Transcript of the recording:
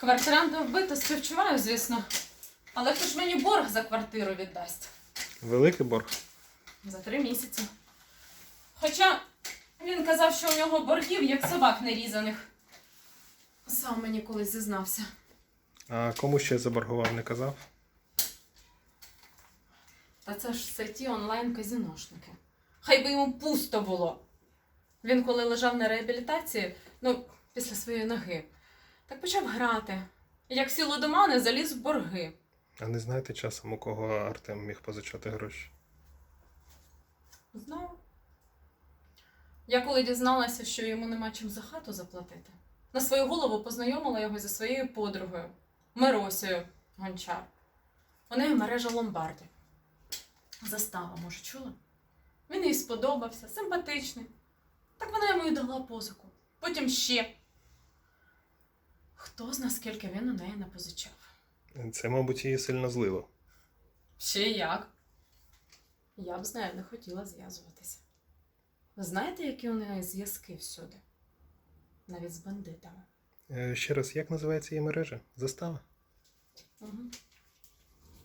Квартиранта вбито, співчуваю, звісно. Але хто ж мені борг за квартиру віддасть? Великий борг. За три місяці. Хоча він казав, що у нього боргів, як собак нерізаних. Сам мені колись зізнався. А кому ще заборгував, не казав? Та це ж ті онлайн-казіношники. Хай би йому пусто було. Він, коли лежав на реабілітації, ну, після своєї ноги, так почав грати. І Як сіло до мене, заліз в борги. А не знаєте часом, у кого Артем міг позичати гроші? Знаю. Я коли дізналася, що йому нема чим за хату заплатити, на свою голову познайомила його зі своєю подругою Миросею Гончар. У неї мережа ломбардів. Застава, може, чула? Він їй сподобався, симпатичний. Йому і дала позику. Потім ще. Хто зна, скільки він у неї не позичав? Це, мабуть, її сильно злило. Ще як? Я б з нею не хотіла зв'язуватися. Знаєте, які у неї зв'язки всюди? Навіть з бандитами. Е, Ще раз, як називається її мережа? Застава? Угу.